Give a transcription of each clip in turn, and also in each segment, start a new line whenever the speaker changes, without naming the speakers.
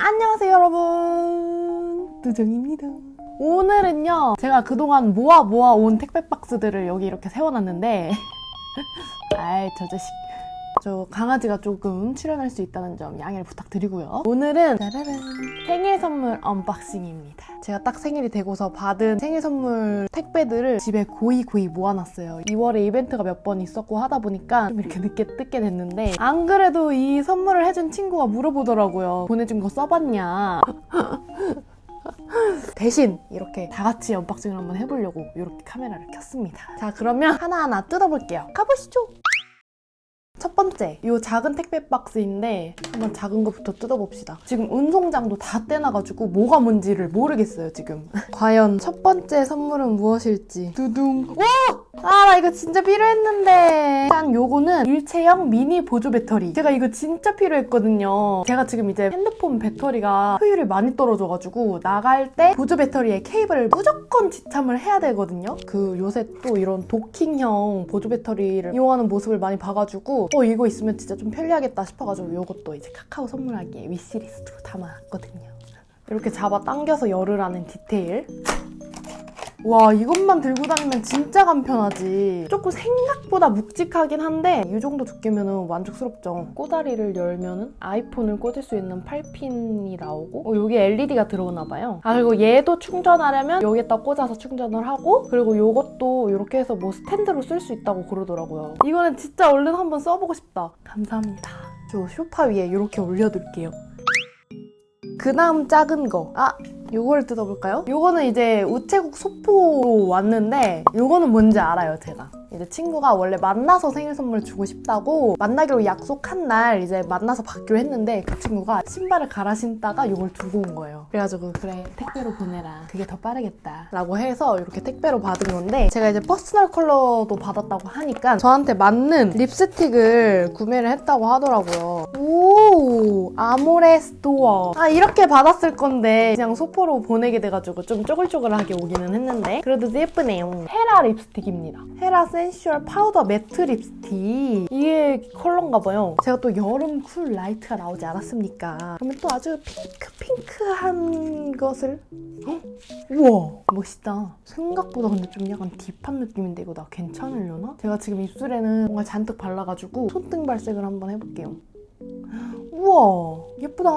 안녕하세요 여러분. 두정입니다. 오늘은요 제가 그동안 모아 모아 온 택배 박스들을 여기 이렇게 세워놨는데 아이 저 자식 저 강아지가 조금 출연할 수 있다는 점 양해를 부탁드리고요 오늘은 짜라란 생일 선물 언박싱입니다 제가 딱 생일이 되고서 받은 생일 선물 택배들을 집에 고이 고이 모아놨어요 2월에 이벤트가 몇 번 있었고 하다 보니까 좀 이렇게 늦게 뜯게 됐는데 안 그래도 이 선물을 해준 친구가 물어보더라고요 보내준 거 써봤냐 대신 이렇게 다 같이 언박싱을 한번 해보려고 이렇게 카메라를 켰습니다. 자, 그러면 하나하나 뜯어볼게요. 가보시죠. 첫 번째, 이 작은 택배 박스인데 한번 작은 것부터 뜯어봅시다. 지금 운송장도 다 떼놔가지고 뭐가 뭔지를 모르겠어요, 지금. 과연 첫 번째 선물은 무엇일지. 두둥. 와! 아, 나 이거 진짜 필요했는데. 일단 요거는 일체형 미니 보조 배터리. 제가 이거 진짜 필요했거든요. 제가 지금 이제 핸드폰 배터리가 효율이 많이 떨어져가지고 나갈 때 보조 배터리에 케이블을 무조건 지참을 해야 되거든요. 그 요새 또 이런 도킹형 보조 배터리를 이용하는 모습을 많이 봐가지고 어 이거 있으면 진짜 좀 편리하겠다 싶어가지고 요것도 이제 카카오 선물하기에 위시리스트로 담아놨거든요. 이렇게 잡아 당겨서 열으라는 디테일. 와 이것만 들고 다니면 진짜 간편하지. 조금 생각보다 묵직하긴 한데 이 정도 두께면 만족스럽죠. 꼬다리를 열면 아이폰을 꽂을 수 있는 8핀이 나오고 어, 여기 LED가 들어오나 봐요. 아 그리고 얘도 충전하려면 여기에다 꽂아서 충전을 하고 그리고 이것도 이렇게 해서 뭐 스탠드로 쓸 수 있다고 그러더라고요. 이거는 진짜 얼른 한번 써보고 싶다. 감사합니다. 저 소파 위에 이렇게 올려둘게요. 그 다음 작은 거. 아, 요거를 뜯어볼까요? 요거는 이제 우체국 소포로 왔는데 요거는 뭔지 알아요, 제가. 이제 친구가 원래 만나서 생일 선물 주고 싶다고 만나기로 약속한 날 이제 만나서 받기로 했는데 그 친구가 신발을 갈아 신다가 요걸 두고 온 거예요. 그래가지고 그래 택배로 보내라. 그게 더 빠르겠다. 라고 해서 이렇게 택배로 받은 건데 제가 이제 퍼스널 컬러도 받았다고 하니까 저한테 맞는 립스틱을 구매를 했다고 하더라고요. 오 아모레 스토어. 아 이렇게 받았을 건데 그냥 소포 로 보내게 돼가지고 좀 쪼글쪼글하게 오기는 했는데 그래도 예쁘네요. 헤라 립스틱입니다. 헤라 센슈얼 파우더 매트 립스틱. 이게 컬러인가 봐요. 제가 또 여름 쿨 라이트가 나오지 않았습니까? 그러면 또 아주 핑크 핑크한 것을 헉? 우와 멋있다. 생각보다 근데 좀 약간 딥한 느낌인데 이거 나 괜찮으려나? 제가 지금 입술에는 뭔가 잔뜩 발라가지고 손등 발색을 한번 해볼게요. 우와 예쁘다.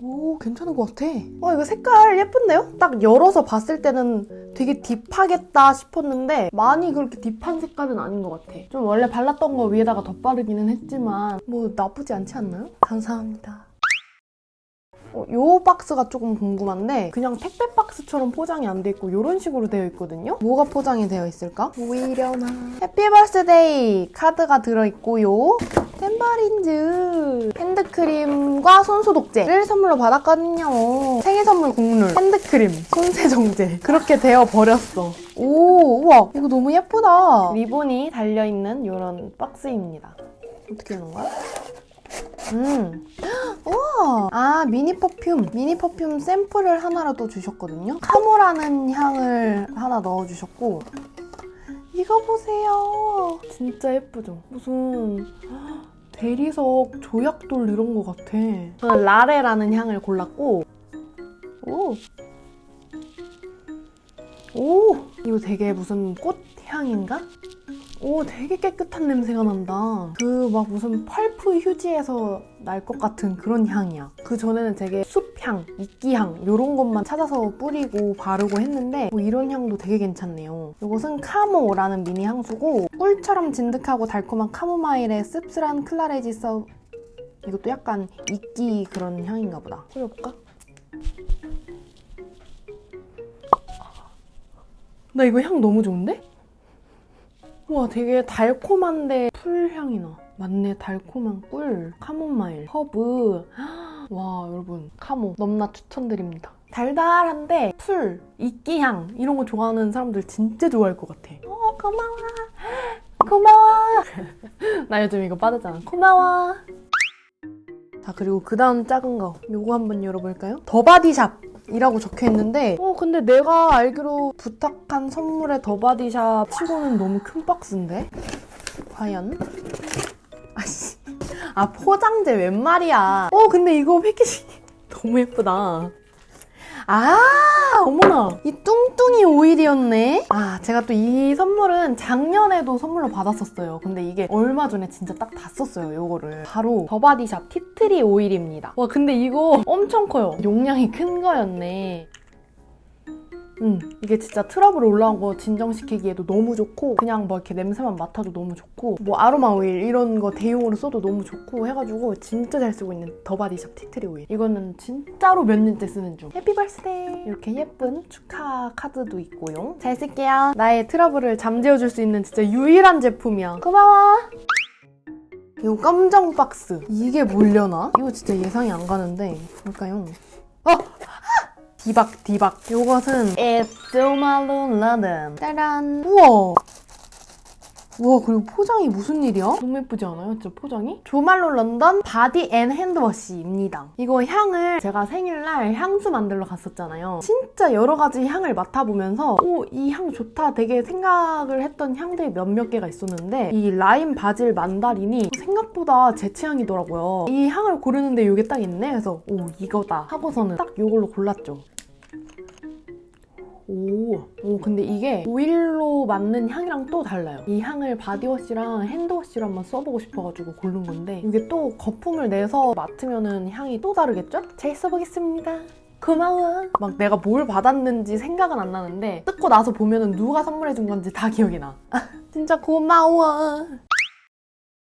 오 괜찮은 것 같아. 어 이거 색깔 예쁜데요? 딱 열어서 봤을 때는 되게 딥하겠다 싶었는데 많이 그렇게 딥한 색깔은 아닌 것 같아. 좀 원래 발랐던 거 위에다가 덧바르기는 했지만 뭐 나쁘지 않지 않나요? 감사합니다. 어, 요 박스가 조금 궁금한데 그냥 택배 박스처럼 포장이 안 돼 있고 이런 식으로 되어 있거든요. 뭐가 포장이 되어 있을까? 보이려나? 해피 버스데이 카드가 들어 있고요. 템버린즈 핸드크림과 손소독제를 선물로 받았거든요. 생일 선물 국룰 핸드크림, 손세정제 그렇게 되어 버렸어. 오, 우와 이거 너무 예쁘다. 리본이 달려있는 이런 박스입니다. 어떻게 하는 거야? 음. 우와. 아, 미니 퍼퓸. 미니 퍼퓸 샘플을 하나라도 주셨거든요. 카모라는 향을 하나 넣어주셨고. 이거 보세요. 진짜 예쁘죠? 무슨 대리석 조약돌 이런 것 같아. 저는 라레라는 향을 골랐고. 오. 오. 이거 되게 무슨 꽃향인가? 오, 되게 깨끗한 냄새가 난다. 그 막 무슨 펄프 휴지에서 날 것 같은 그런 향이야. 그 전에는 되게 숲 향, 이끼향 이런 것만 찾아서 뿌리고 바르고 했는데 뭐 이런 향도 되게 괜찮네요. 이것은 카모라는 미니 향수고 꿀처럼 진득하고 달콤한 카모마일의 씁쓸한 클라레지 서 이것도 약간 이끼 그런 향인가 보다. 뿌려볼까? 나 이거 향 너무 좋은데? 와 되게 달콤한데 풀향이 나. 맞네 달콤한 꿀, 카모마일, 허브. 와 여러분 카모 넘나 추천드립니다. 달달한데 풀, 이끼향 이런 거 좋아하는 사람들 진짜 좋아할 것 같아. 어 고마워. 고마워. 나 요즘 이거 빠졌잖아. 고마워. 자 그리고 그 다음 작은 거 요거 한번 열어볼까요? 더바디샵 이라고 적혀 있는데 어 근데 내가 알기로 부탁한 선물의 더바디샵 치고는 너무 큰 박스인데 과연 아씨 아 포장재 웬 말이야. 어 근데 이거 패키징 너무 예쁘다. 아 어머나. 이 뚱뚱이 오일이었네. 아 제가 또 이 선물은 작년에도 선물로 받았었어요. 근데 이게 얼마 전에 진짜 딱 다 썼어요 요거를. 바로 더바디샵 티트리 오일입니다. 와 근데 이거 엄청 커요. 용량이 큰 거였네 음, 이게 진짜 트러블 올라온 거 진정시키기에도 너무 좋고 그냥 뭐 이렇게 냄새만 맡아도 너무 좋고 뭐 아로마 오일 이런 거 대용으로 써도 너무 좋고 해가지고 진짜 잘 쓰고 있는 더바디샵 티트리 오일. 이거는 진짜로 몇 년째 쓰는 중. 해피 벌스데이! 이렇게 예쁜 축하 카드도 있고요. 잘 쓸게요. 나의 트러블을 잠재워줄 수 있는 진짜 유일한 제품이야. 고마워! 이거 깜장 박스. 이게 뭘려나? 이거 진짜 예상이 안 가는데 볼까요? 어! 디박 디박 요것은 Malone London 짜란 우와 우와 그리고 포장이 무슨 일이야? 너무 예쁘지 않아요? 진짜 포장이? 조말로 런던 바디 앤 핸드워시입니다 이거 향을 제가 생일날 향수 만들러 갔었잖아요 진짜 여러 가지 향을 맡아보면서 오 이 향 좋다 되게 생각을 했던 향들이 몇몇 개가 있었는데 이 라임 바질 만다린이 생각보다 제 취향이더라고요 이 향을 고르는데 이게 딱 있네 그래서 오 이거다 하고서는 딱 이걸로 골랐죠 오, 오, 근데 이게 오일로 맞는 향이랑 또 달라요. 이 향을 바디워시랑 핸드워시로 한번 써보고 싶어가지고 고른 건데 이게 또 거품을 내서 맡으면은 향이 또 다르겠죠? 잘 써보겠습니다. 고마워. 막 내가 뭘 받았는지 생각은 안 나는데 뜯고 나서 보면은 누가 선물해준 건지 다 기억이 나. 진짜 고마워.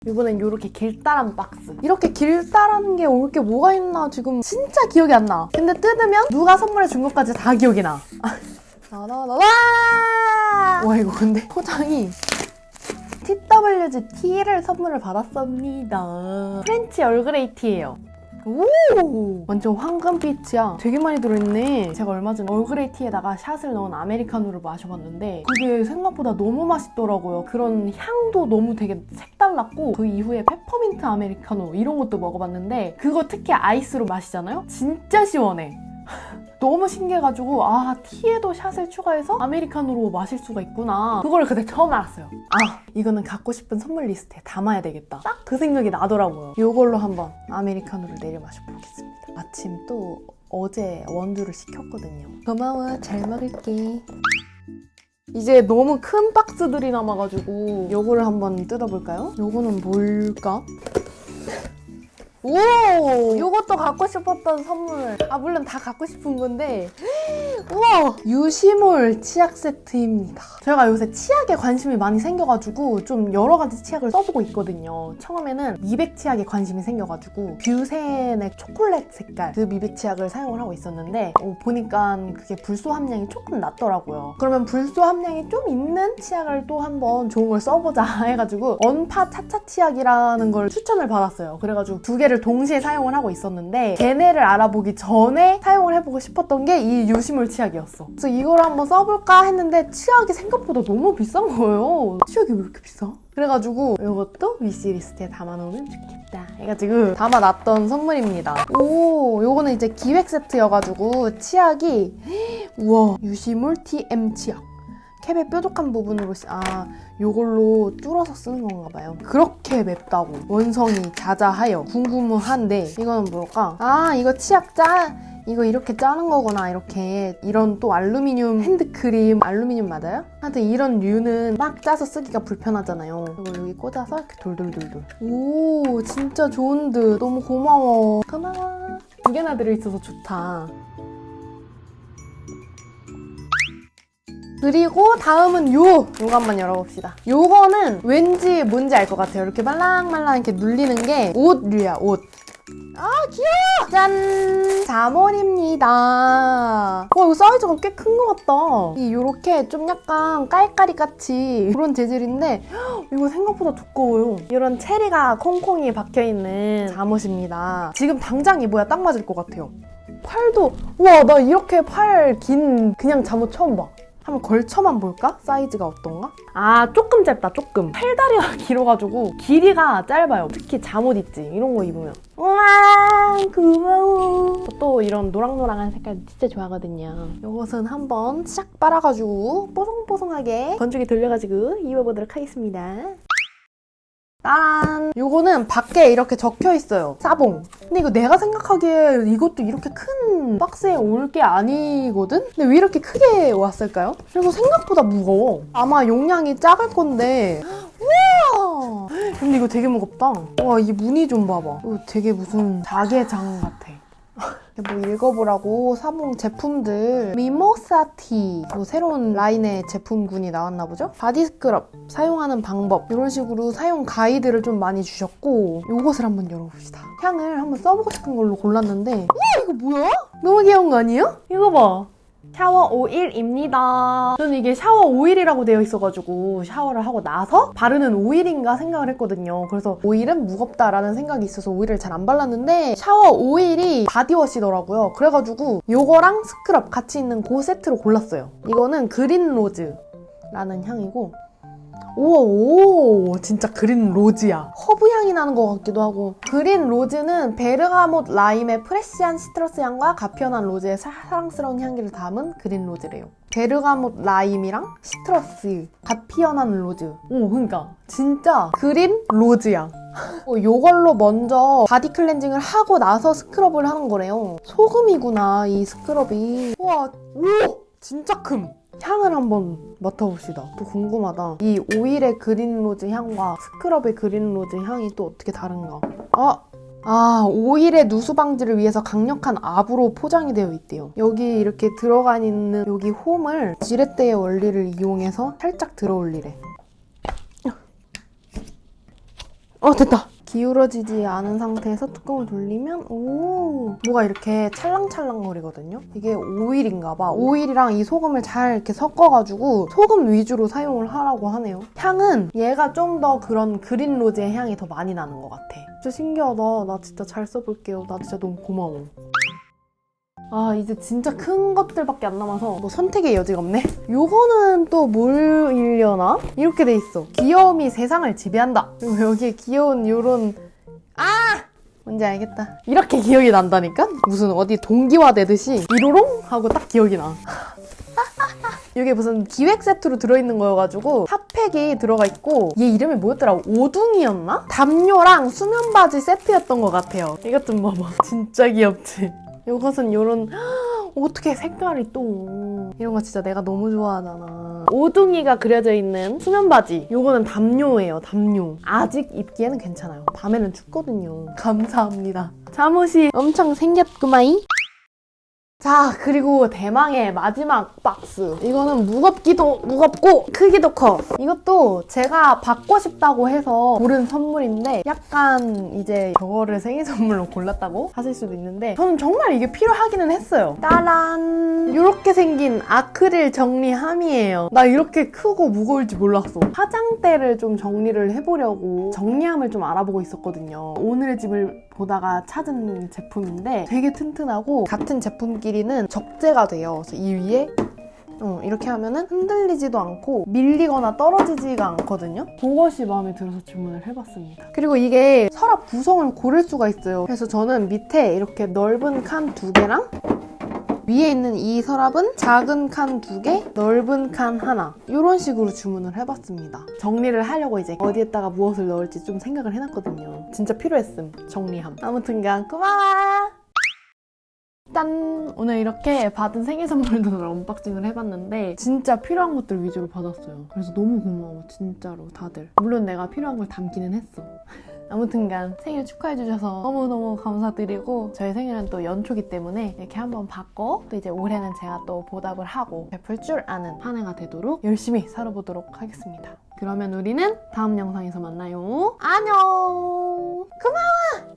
이번엔 이렇게 길다란 박스. 이렇게 길다란 게 올 게 뭐가 있나 지금 진짜 기억이 안 나. 근데 뜯으면 누가 선물해 준 것까지 다 기억이 나. 와 이거 근데 포장이 TWG T를 선물을 받았습니다. 프렌치 얼그레이 티예요. 오! 완전 황금빛이야. 되게 많이 들어있네. 제가 얼마 전에 얼그레이 티에다가 샷을 넣은 아메리카노를 마셔봤는데 그게 생각보다 너무 맛있더라고요. 그런 향도 너무 되게 색달랐고 그 이후에 페퍼민트 아메리카노 이런 것도 먹어봤는데 그거 특히 아이스로 마시잖아요? 진짜 시원해. 너무 신기해가지고 아 티에도 샷을 추가해서 아메리카노로 마실 수가 있구나. 그걸 그때 처음 알았어요. 아 이거는 갖고 싶은 선물 리스트에 담아야 되겠다. 딱 그 생각이 나더라고요. 이걸로 한번 아메리카노를 내려 마셔보겠습니다. 마침 또 어제 원두를 시켰거든요. 고마워 잘 먹을게. 이제 너무 큰 박스들이 남아가지고 요거를 한번 뜯어볼까요? 요거는 뭘까? 오! 요것도 갖고 싶었던 선물. 아, 물론 다 갖고 싶은 건데. 우와! 유시몰 치약 세트입니다. 제가 요새 치약에 관심이 많이 생겨가지고 좀 여러 가지 치약을 써보고 있거든요. 처음에는 미백 치약에 관심이 생겨가지고 뷰센의 초콜릿 색깔 그 미백 치약을 사용을 하고 있었는데 어, 보니까 그게 불소 함량이 조금 낮더라고요. 그러면 불소 함량이 좀 있는 치약을 또 한번 좋은 걸 써보자 해가지고 언파 차차 치약이라는 걸 추천을 받았어요. 그래가지고 두 개를 동시에 사용을 하고 있었는데 걔네를 알아보기 전에 사용을 해보고 싶었던 게 이 유시물 치약이었어. 그래서 이걸 한번 써볼까 했는데 치약이 생각보다 너무 비싼 거예요. 치약이 왜 이렇게 비싸? 그래가지고 이것도 위시리스트에 담아놓으면 좋겠다 해가지고 담아놨던 선물입니다. 오, 요거는 이제 기획 세트여가지고 치약이 우와 유시물 TM 치약. 캡의 뾰족한 부분으로 시- 아 요걸로 뚫어서 쓰는 건가 봐요. 그렇게 맵다고 원성이 자자하여 궁금한데 이거는 뭘까? 아 이거 치약 짜 이거 이렇게 짜는 거구나 이렇게 이런 또 알루미늄 핸드크림 알루미늄 맞아요? 하여튼 이런 류는 막 짜서 쓰기가 불편하잖아요. 이걸 여기 꽂아서 이렇게 돌돌돌돌. 오 진짜 좋은 듯 너무 고마워. 고마워. 두 개나 들어있어서 좋다. 그리고 다음은 요! 요거 한번 열어봅시다. 요거는 왠지 뭔지 알 것 같아요. 이렇게 말랑말랑 이렇게 눌리는 게 옷류야, 옷. 아, 귀여워! 짠! 자몬입니다. 와, 이거 사이즈가 꽤 큰 것 같다. 이 요렇게 좀 약간 깔깔이 같이 그런 재질인데, 헉, 이거 생각보다 두꺼워요. 이런 체리가 콩콩이 박혀있는 잠옷입니다. 지금 당장 입어야 딱 맞을 것 같아요. 팔도, 우와, 나 이렇게 팔 긴 그냥 잠옷 처음 봐. 한번 걸쳐만 볼까? 사이즈가 어떤가? 아 조금 짧다 조금. 팔다리가 길어가지고 길이가 짧아요. 특히 잠옷 있지 이런 거 입으면. 우와 고마워. 또 이런 노랑노랑한 색깔 진짜 좋아하거든요. 이것은 한번 싹 빨아가지고 뽀송뽀송하게 건조기 돌려가지고 입어보도록 하겠습니다 짜란! 요거는 밖에 이렇게 적혀 있어요. 싸봉. 근데 이거 내가 생각하기에 이것도 이렇게 큰 박스에 올 게 아니거든? 근데 왜 이렇게 크게 왔을까요? 그리고 생각보다 무거워. 아마 용량이 작을 건데. 우와! 근데 이거 되게 무겁다. 와, 이 무늬 좀 봐봐. 이거 되게 무슨 자개장 같아. 뭐 읽어보라고 사봉 제품들 미모사티 뭐 새로운 라인의 제품군이 나왔나 보죠? 바디 스크럽 사용하는 방법 이런 식으로 사용 가이드를 좀 많이 주셨고 요것을 한번 열어봅시다 향을 한번 써보고 싶은 걸로 골랐는데 우와 이거 뭐야? 너무 귀여운 거 아니에요? 이거 봐 샤워 오일입니다. 저는 이게 샤워 오일이라고 되어 있어가지고 샤워를 하고 나서 바르는 오일인가 생각을 했거든요. 그래서 오일은 무겁다라는 생각이 있어서 오일을 잘 안 발랐는데 샤워 오일이 바디워시더라고요. 그래가지고 요거랑 스크럽 같이 있는 그 세트로 골랐어요. 이거는 그린 로즈라는 향이고 오, 오, 진짜 그린 로즈야. 허브 향이 나는 것 같기도 하고. 그린 로즈는 베르가못 라임의 프레시한 시트러스 향과 가피연한 로즈의 사랑스러운 향기를 담은 그린 로즈래요. 베르가못 라임이랑 시트러스, 가피연한 로즈. 오, 그러니까 진짜 그린 로즈 향. 어, 요걸로 먼저 바디 클렌징을 하고 나서 스크럽을 하는 거래요. 소금이구나, 이 스크럽이. 우와, 오! 진짜 큼! 향을 한번 맡아봅시다. 또 궁금하다. 이 오일의 그린 로즈 향과 스크럽의 그린 로즈 향이 또 어떻게 다른가? 아! 아, 오일의 누수 방지를 위해서 강력한 압으로 포장이 되어 있대요. 여기 이렇게 들어가 있는 여기 홈을 지렛대의 원리를 이용해서 살짝 들어 올리래. 어, 됐다! 기울어지지 않은 상태에서 뚜껑을 돌리면 오 뭐가 이렇게 찰랑찰랑거리거든요. 이게 오일인가 봐. 오일이랑 이 소금을 잘 이렇게 섞어가지고 소금 위주로 사용을 하라고 하네요. 향은 얘가 좀 더 그런 그린 로즈의 향이 더 많이 나는 것 같아. 진짜 신기하다. 나 진짜 잘 써볼게요. 나 진짜 너무 고마워. 아 이제 진짜 큰 것들밖에 안 남아서 뭐 선택의 여지가 없네 요거는 또 뭘 일려나? 이렇게 돼 있어 귀여움이 세상을 지배한다 그리고 여기에 귀여운 요런 아! 뭔지 알겠다 이렇게 기억이 난다니까? 무슨 어디 동기화 되듯이 이로롱? 하고 딱 기억이 나 이게 무슨 기획 세트로 들어있는 거여가지고 핫팩이 들어가 있고 얘 이름이 뭐였더라? 오둥이였나? 담요랑 수면 바지 세트였던 것 같아요 이것 좀 봐봐 진짜 귀엽지? 이것은 요런 어떻게 색깔이 또. 이런 거 진짜 내가 너무 좋아하잖아. 오둥이가 그려져 있는 수면 바지. 요거는 담요예요 담요. 아직 입기에는 괜찮아요. 밤에는 춥거든요. 감사합니다. 잠옷이 엄청 생겼구마이 자 그리고 대망의 마지막 박스. 이거는 무겁기도 무겁고 크기도 커. 이것도 제가 받고 싶다고 해서 고른 선물인데 약간 이제 저거를 생일 선물로 골랐다고 하실 수도 있는데 저는 정말 이게 필요하기는 했어요. 따란! 이렇게 생긴 아크릴 정리함이에요. 나 이렇게 크고 무거울지 몰랐어. 화장대를 좀 정리를 해보려고 정리함을 좀 알아보고 있었거든요. 오늘의 집을 보다가 찾은 제품인데 되게 튼튼하고 같은 제품끼리는 적재가 돼요. 그래서 이 위에 어, 이렇게 하면은 흔들리지도 않고 밀리거나 떨어지지가 않거든요. 그것이 마음에 들어서 주문을 해봤습니다. 그리고 이게 서랍 구성을 고를 수가 있어요. 그래서 저는 밑에 이렇게 넓은 칸 두 개랑 위에 있는 이 서랍은 작은 칸 두 개, 넓은 칸 하나 이런 식으로 주문을 해봤습니다. 정리를 하려고 이제 어디에다가 무엇을 넣을지 좀 생각을 해놨거든요. 진짜 필요했음 정리함. 아무튼간 고마워. 짠! 오늘 이렇게 받은 생일 선물들을 언박싱을 해봤는데 진짜 필요한 것들 위주로 받았어요. 그래서 너무 고마워 진짜로 다들. 물론 내가 필요한 걸 담기는 했어. 아무튼간 생일 축하해 주셔서 너무너무 감사드리고 저희 생일은 또 연초기 때문에 이렇게 한번 받고 또 이제 올해는 제가 또 보답을 하고 베풀 줄 아는 한 해가 되도록 열심히 살아보도록 하겠습니다. 그러면 우리는 다음 영상에서 만나요. 안녕! 고마워!